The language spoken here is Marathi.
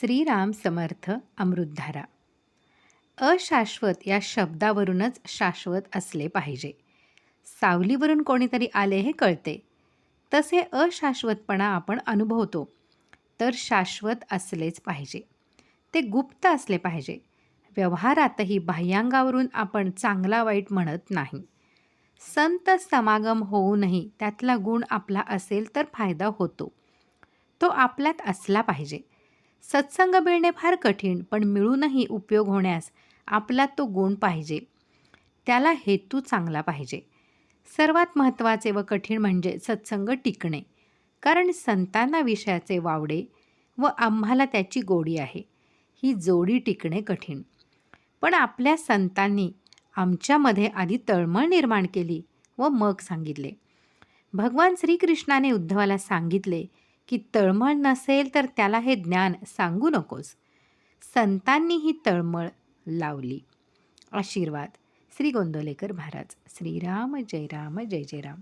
श्रीराम समर्थ अमृतधारा. अशाश्वत या शब्दावरूनच शाश्वत असले पाहिजे. सावलीवरून कोणीतरी आले हे कळते. तसे अशाश्वतपणा आपण अनुभवतो तर शाश्वत असलेच पाहिजे. ते गुप्त असले पाहिजे. व्यवहारातही बाह्यांगावरून आपण चांगला वाईट म्हणत नाही. संत समागम होऊनही त्यातला गुण आपला असेल तर फायदा होतो. तो आपल्यात असला पाहिजे. सत्संग मिळणे फार कठीण पण मिळूनही उपयोग होण्यास आपला तो गुण पाहिजे. त्याला हेतू चांगला पाहिजे. सर्वात महत्त्वाचे व कठीण म्हणजे सत्संग टिकणे. कारण संतांना विषयाचे वावडे व आम्हाला त्याची गोडी आहे. ही जोडी टिकणे कठीण. पण आपल्या संतांनी आमच्यामध्ये आधी तळमळ निर्माण केली व मग सांगितले. भगवान श्रीकृष्णाने उद्धवाला सांगितले की तळमळ नसेल तर त्याला हे ज्ञान सांगू नकोस. संतांनी ही तळमळ लावली. आशीर्वाद. श्री गोंदोलेकर महाराज. श्रीराम जय राम जय जय राम.